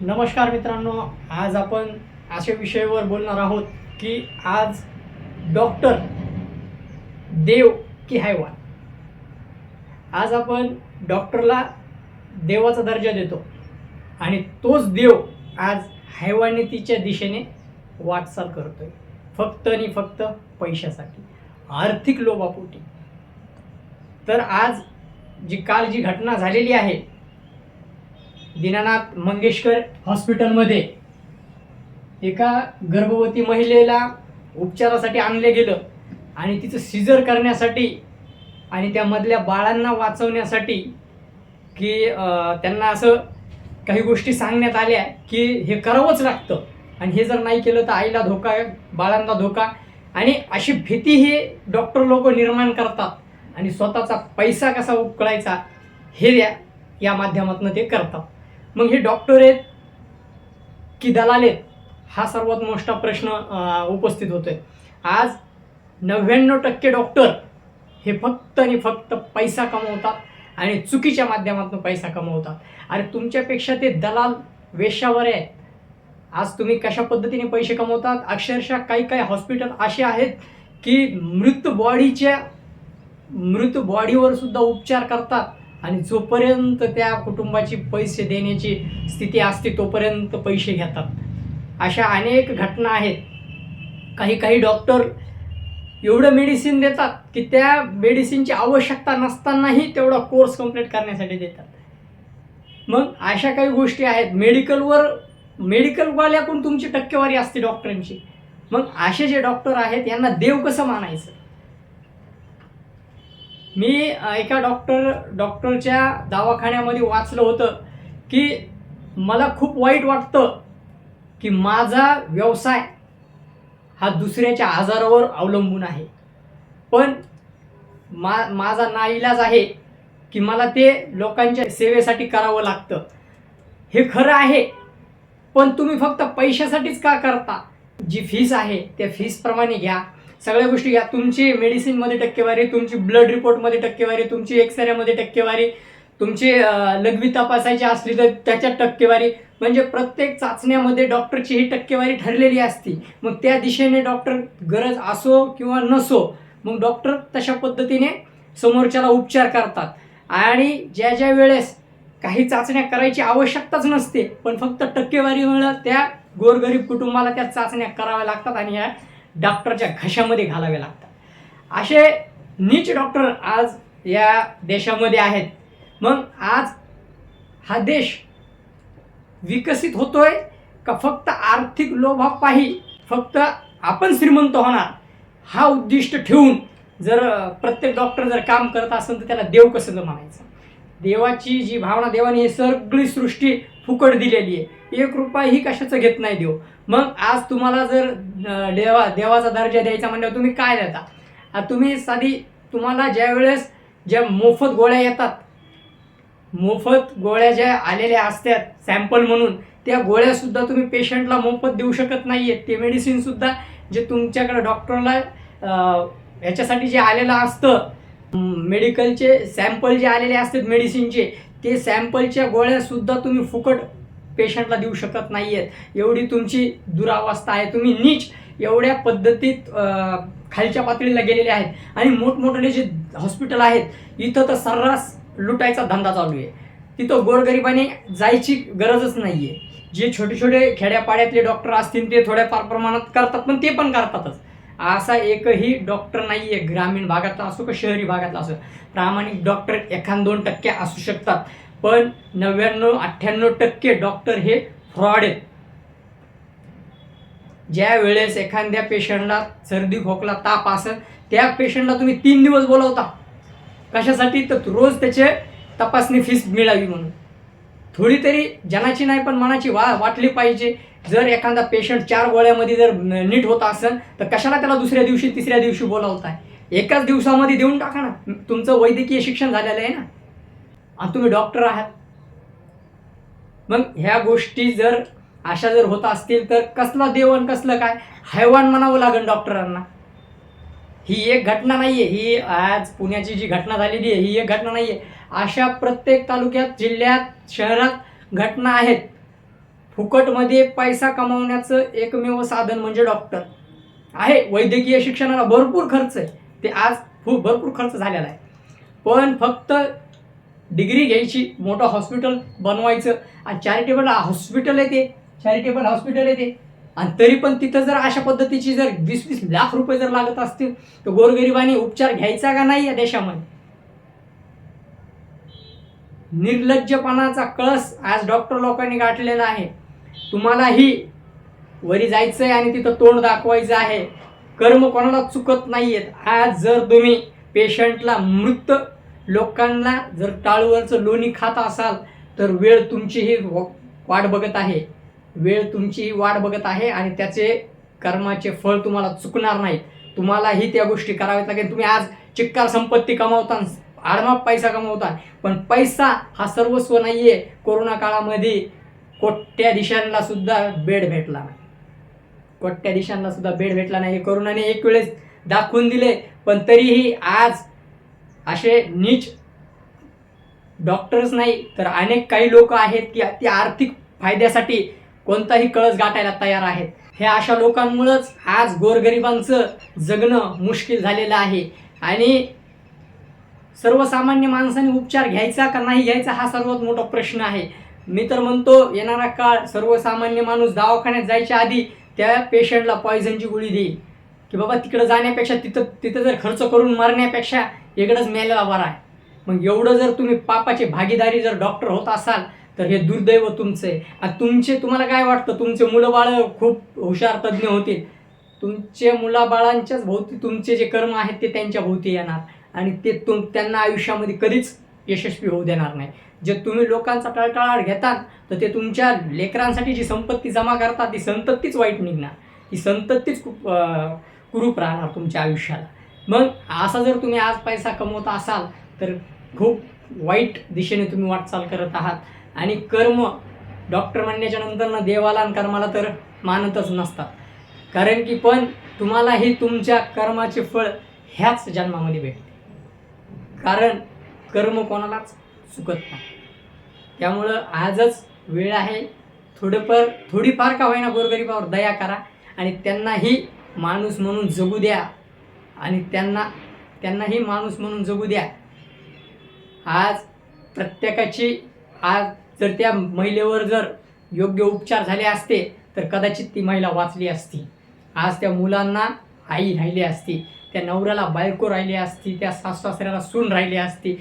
नमस्कार मित्रांनो आज आपण अशा विषयावर बोलणार आहोत की आज डॉक्टर देव की हैवान. आज आपण डॉक्टरला देवाचा दर्जा देतो आणि तोच देव आज हैवानितीच्या दिशेने वाटचाल करतोय. फक्त आणि फक्त पैशासाठी. आर्थिक लोभापोटी तर आज जी काल जी घटना झालेली आहे दीनानाथ मंगेशकर हॉस्पिटलमध्ये. एका गर्भवती महिलेला उपचारासाठी आणले गेलं आणि तिचं सिजर करण्यासाठी आणि त्यामधल्या बाळांना वाचवण्यासाठी की त्यांना असं काही गोष्टी सांगण्यात आल्या की हे करावंच लागतं. आणि हे जर नाही केलं तर आईला धोका बाळांना धोका. आणि अशी भीती हे डॉक्टर लोक निर्माण करतात. आणि स्वतःचा पैसा कसा उकळायचा हे द्या या माध्यमातून ते करतात. मग हे डॉक्टर आहेत की दलाल आहेत? हा सर्वात मोठा प्रश्न उपस्थित होतोय. आज नव्याण्णव टक्के डॉक्टर हे फक्त आणि फक्त पैसा कमवतात आणि चुकीच्या माध्यमातून पैसा कमवतात. आणि तुमच्यापेक्षा ते दलाल वेशावर आहेत. आज तुम्ही कशा पद्धतीने पैसे कमवतात? अक्षरशः काही काही हॉस्पिटल असे आहेत की मृत बॉडीच्या मृत बॉडीवर सुद्धा उपचार करतात. आणि जोपर्यंत त्या कुटुंबाची पैसे देण्याची स्थिती असते तोपर्यंत पैसे घेतात. अशा अनेक घटना आहेत. काही काही डॉक्टर एवढं मेडिसिन देतात की त्या मेडिसिनची आवश्यकता नसतानाही तेवढा कोर्स कंप्लीट करण्यासाठी देतात. मग अशा काही गोष्टी आहेत. मेडिकलवर मेडिकलवाल्याकडून तुमची टक्केवारी असते डॉक्टरांची मग असे जे डॉक्टर आहेत यांना देव कसं मानायचं? मी एका डॉक्टर डॉक्टरच्या दवाखान्यामध्ये वाचलं होतं की मला खूप वाईट वाटतं की माझा व्यवसाय हा दुसऱ्याच्या आजारावर अवलंबून आहे. पण मा माझा नाईलाज आहे की मला ते लोकांच्या सेवेसाठी करावं लागतं. हे खरं आहे पण तुम्ही फक्त पैशासाठीच का करता? जी फीस आहे त्या फीसप्रमाणे घ्या. सगळ्या गोष्टी घ्या. तुमची मेडिसिनमध्ये टक्केवारी तुमची ब्लड रिपोर्टमध्ये टक्केवारी तुमची एक्सरेमध्ये टक्केवारी तुमची लघवी तपासायची असली तर त्याच्यात टक्केवारी. म्हणजे प्रत्येक चाचण्यामध्ये डॉक्टरची ही टक्केवारी ठरलेली असती. मग त्या दिशेने डॉक्टर गरज असो किंवा नसो मग डॉक्टर तशा पद्धतीने समोरच्याला उपचार करतात. आणि ज्या ज्या वेळेस काही चाचण्या करायची आवश्यकताच नसते पण फक्त टक्केवारीमुळं त्या गोरगरीब कुटुंबाला त्या चाचण्या कराव्या लागतात आणि या डॉक्टरच्या घशामध्ये घालावे लागतात. असे नीच डॉक्टर आज या देशामध्ये आहेत. मग आज हा देश विकसित होतोय का फक्त आर्थिक लोभापायी? फक्त आपण श्रीमंत होणार हा उद्दिष्ट ठेवून जर प्रत्येक डॉक्टर जर काम करत असेल तर त्याला देव कसं जमायचं म्हणायचं देवाची जी भावना देवाने ही सगळी सृष्टी फुकट दिलेली आहे. एक रुपयाही कशाचं घेत नाही देव. मग आज तुम्हाला जर देवा देवाचा दर्जा द्यायचा म्हणल्यावर तुम्ही काय देता? तुम्ही साधी तुम्हाला ज्या वेळेस ज्या मोफत गोळ्या येतात मोफत गोळ्या ज्या आलेल्या असतात सॅम्पल म्हणून त्या गोळ्यासुद्धा तुम्ही पेशंटला मोफत देऊ शकत नाही आहेत ते मेडिसिनसुद्धा जे तुमच्याकडे डॉक्टरला याच्यासाठी जे आलेलं असतं मेडिकलचे सॅम्पल जे आलेले असतात मेडिसिनचे ते सॅम्पलच्या गोळ्यासुद्धा तुम्ही फुकट पेशंटला देऊ शकत नाही आहेत एवढी तुमची दुरावस्था आहे. तुम्ही नीच एवढ्या पद्धतीत खालच्या पातळीला गेलेले आहेत. आणि मोठमोठे जे हॉस्पिटल आहेत इथं तर सर्रास लुटायचा धंदा चालू आहे. तिथं गोरगरिबाने जायची गरजच नाही आहे जे छोटे छोटे खेड्यापाड्यातले डॉक्टर असतील ते थोड्याफार प्रमाणात करतात पण ते पण करतातच. असा एकही डॉक्टर नाहीये ग्रामीण भागातला असो का शहरी भागातला असो. प्रामाणिक डॉक्टर एखाद दोन टक्के असू शकतात. पण नव्याण्णव अठ्ठ्याण्णव टक्के डॉक्टर हे फ्रॉड आहेत. ज्या वेळेस एखाद्या पेशंटला सर्दी खोकला ताप असं त्या पेशंटला तुम्ही तीन दिवस बोलवता. कशासाठी? तर रोज त्याचे तपासणी फीस मिळावी म्हणून. थोडी तरी जनाची नाही पण मनाची वा वाटली पाहिजे. जर एखादा पेशंट चार गोळ्यामध्ये जर नीट होत असेल तर कशाला त्याला दुसऱ्या दिवशी तिसऱ्या दिवशी बोलावताय? एकाच दिवसामध्ये देऊन टाका ना. तुमचं वैद्यकीय शिक्षण झालेलं आहे ना. आणि तुम्ही डॉक्टर आहात. मग ह्या गोष्टी जर अशा जर होत असतील तर कसला देव आणि कसलं काय? हैवान म्हणावं लागेल डॉक्टरांना ही एक घटना नाही आहे ही आज पुण्याची जी घटना झालेली आहे ही एक घटना नाही आहे अशा प्रत्येक तालुक्यात जिल्ह्यात शहरात घटना आहेत. फुकटमध्ये पैसा कमावण्याचं एकमेव साधन म्हणजे डॉक्टर. आहे. वैद्यकीय शिक्षणाला भरपूर खर्च आहे. ते आज खूप भरपूर खर्च झालेला आहे. पण फक्त डिग्री घ्यायची मोठं हॉस्पिटल बनवायचं आणि चॅरिटेबल हॉस्पिटल आहे ते. चॅरिटेबल हॉस्पिटल आहे ते. आणि तरी पण तिथं जर अशा पद्धतीची जर वीस वीस लाख रुपये जर लागत असतील तर गोरगरिबांनी उपचार घ्यायचा का नाही या देशामध्ये? निर्लज्जपणाचा कळस आज डॉक्टर लोकांनी गाठलेला आहे. तुम्हालाही वरी जायचंय आणि तिथं तोंड दाखवायचं आहे. कर्म कोणाला चुकत नाहीयेत. आज जर तुम्ही पेशंटला मृत लोकांना जर टाळूवरचं लोणी खात असाल तर वेळ तुमचीही वाट बघत आहे. वेळ तुमचीही वाट बघत आहे आणि त्याचे कर्माचे फळ तुम्हाला चुकणार नाही तुम्हालाही त्या गोष्टी कराव्यात लागेल. तुम्ही आज चिक्कार संपत्ती कमावता आडमाप पैसा कमावता पण पैसा हा सर्वस्व नाहीये. कोरोना काळामध्ये कोट्याधीशांना सुद्धा बेड भेटला नाही. कोट्याधीशांना सुद्धा बेड भेटला नाही. हे कोरोनाने एक वेळेस दाखवून दिले पण तरीही आज असे नीच डॉक्टर्स नाही तर अनेक काही लोक आहेत की ते आर्थिक फायद्यासाठी कोणताही कळस गाठायला तयार आहेत. हे अशा लोकांमुळंच आज गोरगरिबांचं जगणं मुश्किल झालेलं आहे. आणि सर्वसामान्य माणसाने उपचार घ्यायचा का नाही घ्यायचा हा सर्वात मोठा प्रश्न आहे. मी तर म्हणतो येणारा काळ सर्वसामान्य माणूस दवाखान्यात जायच्या आधी त्या पेशंटला पॉयझनची गोळी देईल की बाबा तिकडं जाण्यापेक्षा तिथं तिथं जर खर्च करून मरण्यापेक्षा इकडंच मेलेला बरा आहे. मग एवढं जर तुम्ही पापाची भागीदारी जर डॉक्टर होत असाल तर हे दुर्दैव तुमचं. आहे आणि तुमचे तुम्हाला काय वाटतं? तुमचे मुलं बाळं खूप हुशार तज्ज्ञ होतील तुमचे मुलाबाळांच्याच भोवती तुमचे जे कर्म आहेत ते त्यांच्या भोवती येणार. आणि ते तुम त्यांना आयुष्यामध्ये कधीच यशस्वी होऊ देणार नाही. जे तुम्ही लोकांचा टळटळाट घेतात तर ते तुमच्या लेकरांसाठी जी संपत्ती जमा करतात ती संततीच वाईट निघणार. ती संततीच खूप कुरूप राहणार तुमच्या आयुष्याला. मग असा जर तुम्ही आज पैसा कमवत असाल तर खूप वाईट दिशेने तुम्ही वाटचाल करत आहात. आणि कर्म डॉक्टर म्हणण्याच्या नंतर ना देवाला आणि कर्माला तर मानतच नसतात. कारण की पण तुम्हालाही तुमच्या कर्माचे फळ ह्याच जन्मामध्ये भेटते. कारण कर्म कोणालाच चुकत नाही. त्यामुळं आजच वेळ आहे. थोडंफार थोडीफार का होईना गोरगरिबावर दया करा आणि त्यांनाही माणूस म्हणून जगू द्या. आणि त्यांना त्यांनाही माणूस म्हणून जगू द्या. आज प्रत्येकाची आज जर त्या महिलेवर जर योग्य उपचार झाले असते तर कदाचित ती महिला वाचली असती. आज त्या मुलांना आई राहिली असती त्या नवऱ्याला बायको राहिली असती त्या सासऱ्याला सून राहिली असती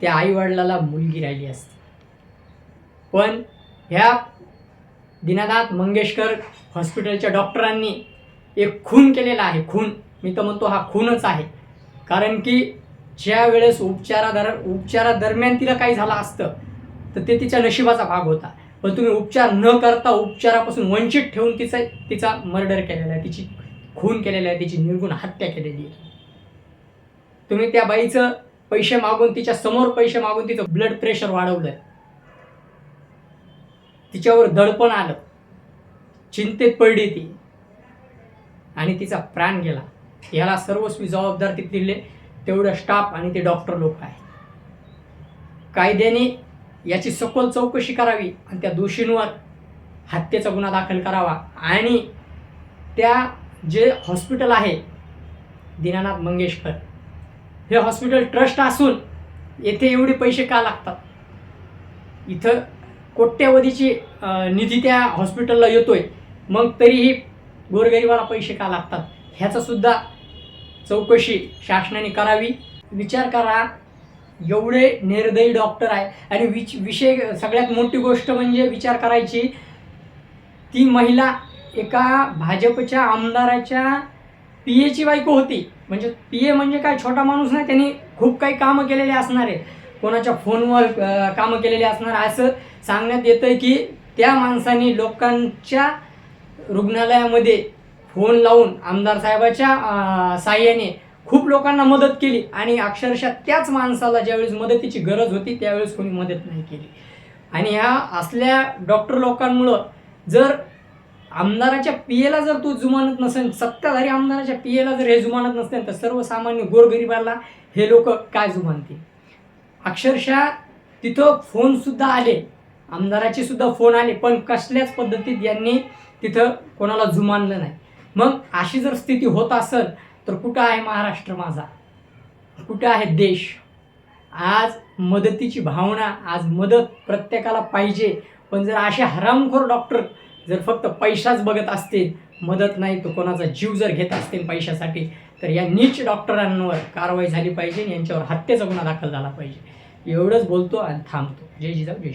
त्या आईवडिलाला मुलगी राहिली असती. पण ह्या दीनानाथ मंगेशकर हॉस्पिटलच्या डॉक्टरांनी एक खून केलेला आहे. खून मी तर म्हणतो हा खूनच आहे. कारण की ज्या वेळेस उपचारादर उपचारादरम्यान तिला काही झालं असतं तर ते तिच्या नशिबाचा भाग होता. पण तुम्ही उपचार न करता उपचारापासून वंचित ठेवून तिचा तिचा मर्डर केलेला आहे तिची खून केलेला आहे तिची निर्गुण हत्या केलेली आहे. तुम्ही त्या बाईचं पैसे मागून तिच्या समोर पैसे मागून तिचं ब्लड प्रेशर वाढवलं तिच्यावर दडपण आलं. चिंतेत पडली ती. आणि तिचा प्राण गेला. याला सर्वस्वी जबाबदार तिथले तेवढं स्टाफ आणि ते डॉक्टर लोक आहे कायद्याने याची सखोल चौकशी करावी आणि त्या दोषींवर हत्येचा गुन्हा दाखल करावा. आणि त्या जे हॉस्पिटल आहे दीनानाथ मंगेशकर हे हॉस्पिटल ट्रस्ट असून येथे एवढे पैसे का लागतात? इथं कोट्यवधीची निधी त्या हॉस्पिटलला येतोय. मग तरीही गोरगरिबाला पैसे का लागतात? ह्याचासुद्धा चौकशी शासनाने करावी. विचार करा एवढे निर्दयी डॉक्टर आहे. आणि विच विषय सगळ्यात मोठी गोष्ट म्हणजे विचार करायची ती महिला एका भाजपच्या आमदाराच्या पी एची बायको होती. म्हणजे पी ए म्हणजे काय? छोटा माणूस नाही त्यांनी खूप काही कामं केलेले असणार आहे. कोणाच्या फोनवर कामं केलेले असणार असं सांगण्यात येतं आहे की त्या माणसाने लोकांच्या रुग्णालयामध्ये फोन लावून आमदार साहेबाच्या साह्याने खूप लोकांना मदत केली आणि अक्षरशः त्याच माणसाला ज्यावेळेस मदतीची गरज होती त्यावेळेस कोणी मदत नाही केली. आणि ह्या असल्या डॉक्टर लोकांमुळं जर आमदाराच्या पियेला जर तो जुमानत नसेल सत्ताधारी आमदाराच्या पियेला जर हे जुमानत नसेल तर सर्वसामान्य गोरगरिबाला हे लोक काय जुमानतील? अक्षरशः तिथं फोनसुद्धा आले आमदाराचे सुद्धा फोन आले पण कसल्याच पद्धतीत यांनी तिथं कोणाला जुमानलं नाही. मग अशी जर स्थिती होत असेल तर कुठं आहे महाराष्ट्र माझा? कुठं आहे देश? आज मदतीची भावना आज मदत प्रत्येकाला पाहिजे. पण जर असे हरामखोर डॉक्टर जर फक्त पैसाच बघत असतील मदत नाही तर कोणाचा जीव जर घेत असतील पैशासाठी तर या नीच डॉक्टरांवर कारवाई झाली पाहिजे आणि यांच्यावर हत्येचा गुन्हा दाखल झाला पाहिजे. एवढंच बोलतो आणि थांबतो. जय जिजाऊ जय